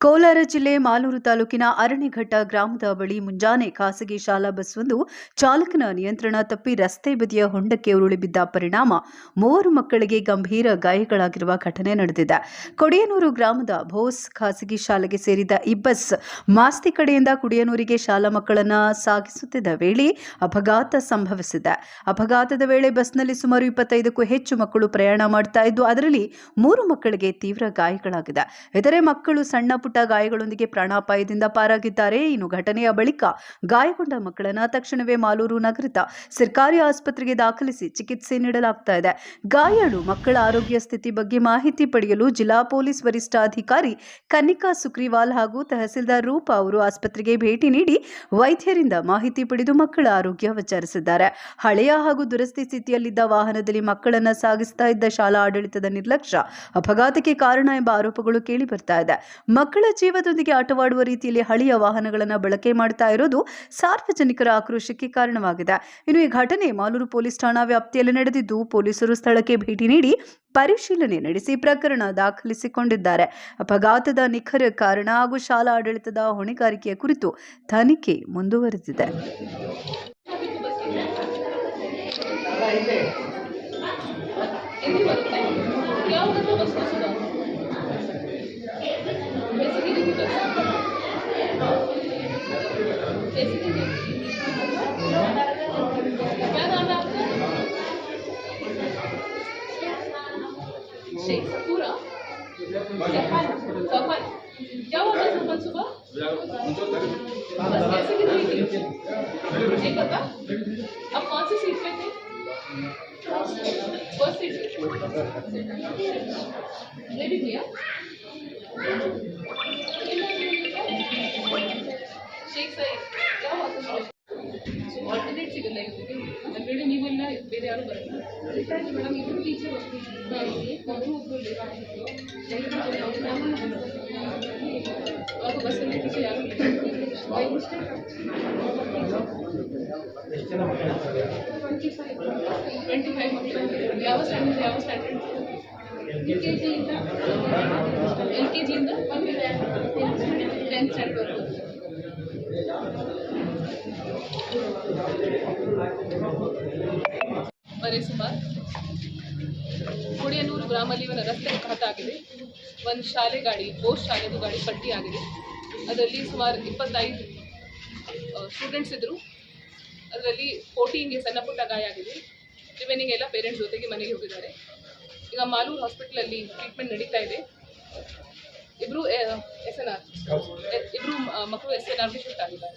ಕೋಲಾರ ಜಿಲ್ಲೆ ಮಾಲೂರು ತಾಲೂಕಿನ ಅರಣಿಘಟ್ಟ ಗ್ರಾಮದ ಬಳಿ ಮುಂಜಾನೆ ಖಾಸಗಿ ಶಾಲಾ ಬಸ್ವೊಂದು ಚಾಲಕನ ನಿಯಂತ್ರಣ ತಪ್ಪಿ ರಸ್ತೆ ಬದಿಯ ಹೊಂಡಕ್ಕೆ ಉರುಳಿ ಬಿದ್ದ ಪರಿಣಾಮ. ಮೂವರು ಮಕ್ಕಳಿಗೆ ಗಂಭೀರ ಗಾಯಗಳಾಗಿರುವ ಘಟನೆ ನಡೆದಿದೆ. ಕೊಡಿಯನೂರು ಗ್ರಾಮದ ಭೋಸ್ ಖಾಸಗಿ ಶಾಲೆಗೆ ಸೇರಿದ ಈ ಬಸ್ ಮಾಸ್ತಿ ಕಡೆಯಿಂದ ಕುಡಿಯನೂರಿಗೆ ಶಾಲಾ ಮಕ್ಕಳನ್ನ ಸಾಗಿಸುತ್ತಿದ್ದ ವೇಳೆ ಅಪಘಾತ ಸಂಭವಿಸಿದೆ. ಅಪಘಾತದ ವೇಳೆ ಬಸ್ನಲ್ಲಿ ಸುಮಾರು ಇಪ್ಪತ್ತೈದಕ್ಕೂ ಹೆಚ್ಚು ಮಕ್ಕಳು ಪ್ರಯಾಣ ಮಾಡ್ತಾ ಇದ್ದು, ಅದರಲ್ಲಿ ಮೂರು ಮಕ್ಕಳಿಗೆ ತೀವ್ರ ಗಾಯಗಳಾಗಿದೆ. ಇತರೆ ಮಕ್ಕಳು ಸಣ್ಣ ಪುಟ್ಟ ಗಾಯಗಳೊಂದಿಗೆ ಪ್ರಾಣಾಪಾಯದಿಂದ ಪಾರಾಗಿದ್ದಾರೆ. ಇನ್ನು ಘಟನೆಯ ಬಳಿಕ ಗಾಯಗೊಂಡ ಮಕ್ಕಳನ್ನು ತಕ್ಷಣವೇ ಮಾಲೂರು ನಗರದ ಸರ್ಕಾರಿ ಆಸ್ಪತ್ರೆಗೆ ದಾಖಲಿಸಿ ಚಿಕಿತ್ಸೆ ನೀಡಲಾಗ್ತಾ ಇದೆ. ಗಾಯಾಳು ಮಕ್ಕಳ ಆರೋಗ್ಯ ಸ್ಥಿತಿ ಬಗ್ಗೆ ಮಾಹಿತಿ ಪಡೆಯಲು ಜಿಲ್ಲಾ ಪೊಲೀಸ್ ವರಿಷ್ಠಾಧಿಕಾರಿ ಕನ್ನಿಕಾ ಸುಕ್ರಿವಾಲ್ ಹಾಗೂ ತಹಸೀಲ್ದಾರ್ ರೂಪ ಅವರು ಆಸ್ಪತ್ರೆಗೆ ಭೇಟಿ ನೀಡಿ ವೈದ್ಯರಿಂದ ಮಾಹಿತಿ ಪಡೆದು ಮಕ್ಕಳ ಆರೋಗ್ಯ ವಿಚಾರಿಸಿದ್ದಾರೆ. ಹಳೆಯ ಹಾಗೂ ದುರಸ್ತಿ ಸ್ಥಿತಿಯಲ್ಲಿದ್ದ ವಾಹನದಲ್ಲಿ ಮಕ್ಕಳನ್ನು ಸಾಗಿಸ್ತಾ ಇದ್ದ ಶಾಲಾ ಆಡಳಿತದ ನಿರ್ಲಕ್ಷ್ಯ ಅಪಘಾತಕ್ಕೆ ಕಾರಣ ಎಂಬ ಆರೋಪಗಳು ಕೇಳಿ ಬರ್ತಾ ಇದೆ. ಮಕ್ಕಳ ಜೀವದೊಂದಿಗೆ ಆಟವಾಡುವ ರೀತಿಯಲ್ಲಿ ಹಳೆಯ ವಾಹನಗಳನ್ನು ಬಳಕೆ ಮಾಡ್ತಾ ಇರೋದು ಸಾರ್ವಜನಿಕರ ಆಕ್ರೋಶಕ್ಕೆ ಕಾರಣವಾಗಿದೆ. ಇನ್ನು ಈ ಘಟನೆ ಮಾಲೂರು ಪೊಲೀಸ್ ಠಾಣಾ ವ್ಯಾಪ್ತಿಯಲ್ಲಿ ನಡೆದಿದ್ದು ಪೊಲೀಸರು ಸ್ಥಳಕ್ಕೆ ಭೇಟಿ ನೀಡಿ ಪರಿಶೀಲನೆ ನಡೆಸಿ ಪ್ರಕರಣ ದಾಖಲಿಸಿಕೊಂಡಿದ್ದಾರೆ. ಅಪಘಾತದ ನಿಖರ ಕಾರಣ ಹಾಗೂ ಶಾಲಾ ಆಡಳಿತದ ಹೊಣೆಗಾರಿಕೆಯ ಕುರಿತು ತನಿಖೆ ಮುಂದುವರೆದಿದೆ. शेखपुरा सफ़र क्या हुआ था सफ़र सुबह बस कैसे गिर गई थी मुझे पता आप कौन सी सीट पे थे फ़र्स्ट सीट ले भी भैया शेख सही क्या हुआ था ऑल्टरनेट सिग्नल ಬೇರೆ ಯಾರು ಬರಲ್ಲ ಮೇಡಮ್ ಇಬ್ಬರು ಟೀಚರ್ ಅವರು ಒಬ್ಬರು ಲೇಟ್ ಆಗಿದ್ರು ಆಗ ಬಸ್ಸಲ್ಲಿ ಟೀಚರ್ ಯಾರು ಟ್ವೆಂಟಿ ಫೈವ್ ಟ್ವೆಂಟಿ ಫೈವ್ ಮಕ್ಕಳು ಯಾವ ಸ್ಟ್ಯಾಂಡರ್ಡ್ ಯಾವ ಸ್ಟ್ಯಾಂಡರ್ಡ್ ಎಲ್ ಕೆ ಜಿಯಿಂದ ಎಲ್ ಕೆ ಜಿಯಿಂದ ಟೆಂತ್ ಸ್ಟ್ಯಾಂಡರ್ಡ್ವರೆಗೂ ಬರೀ ಗ್ರಾಮಲ್ಲಿ ಒಂದು ರಸ್ತೆ ಅಪಘಾತ ಆಗಿದೆ. ಒಂದು ಶಾಲೆ ಗಾಡಿ ಬೋಸ್ ಶಾಲೆದು ಗಾಡಿ ಪಟ್ಟಿ ಆಗಿದೆ. ಅದರಲ್ಲಿ ಸುಮಾರು ಇಪ್ಪತ್ತೈದು ಸ್ಟೂಡೆಂಟ್ಸ್ ಇದ್ದರು ಅದರಲ್ಲಿ ಫೋರ್ಟೀನ್ಗೆ ಸಣ್ಣ ಪುಟ್ಟ ಗಾಯ ಆಗಿದೆ. ರಿವೈನಿಂಗ್ ಎಲ್ಲ ಪೇರೆಂಟ್ಸ್ ಜೊತೆಗೆ ಮನೆಗೆ ಹೋಗಿದ್ದಾರೆ. ಈಗ ಮಾಲೂರು ಹಾಸ್ಪಿಟ್ಲಲ್ಲಿ ಟ್ರೀಟ್ಮೆಂಟ್ ನಡೀತಾ ಇದೆ. ಇಬ್ಬರು ಎಸ್ ಎನ್ ಆರ್ ಇಬ್ಬರು ಮಕ್ಕಳು ಎಸ್ ಎನ್ ಆರ್ಗೆ ಶಿಫ್ಟ್ ಆಗಿದ್ದಾರೆ.